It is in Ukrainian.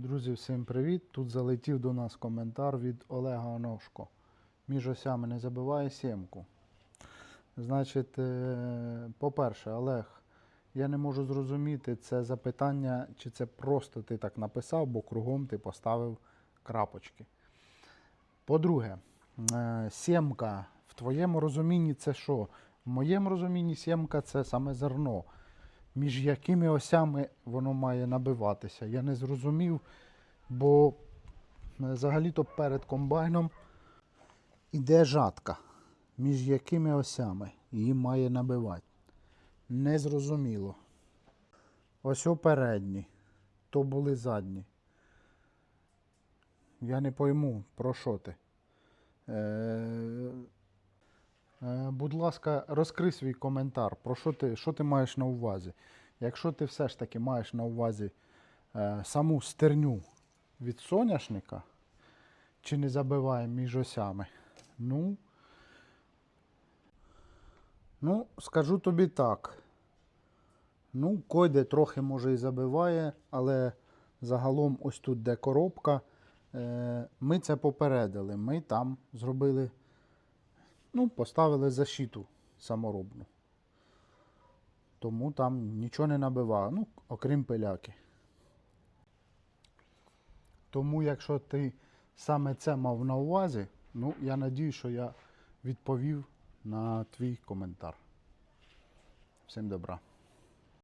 Друзі, всім привіт! Тут залетів до нас коментар від Олега Оношко. Між осями не забиває сімку. Значить, е, по-перше, Олег, я не можу зрозуміти, це запитання, чи це просто ти так написав, бо кругом ти поставив крапочки. По-друге, е, сімка в твоєму розумінні це що? В моєму розумінні сімка це саме зерно. Між якими осями воно має набиватися. Я не зрозумів, бо е, взагалі-то перед комбайном іде жатка. Між якими осями її має набивати. Незрозуміло. Ось о передні, то були задні. Я не пойму, про що ти. Е, Е, Будь ласка, розкрий свій коментар. Про що ти, що ти маєш на увазі? Якщо ти все ж таки маєш на увазі е, саму стерню від соняшника, чи не забиває між осями, ну, ну, скажу тобі так. Ну, койде трохи може і забиває, але загалом ось тут, де коробка, е, ми це попередили. Ми там зробили Ну, поставили защиту саморобну. Тому там нічого не набиває, ну, окрім пиляки. Тому, якщо ти саме це мав на увазі, ну, я надію, що я відповів на твій коментар. Всім добра.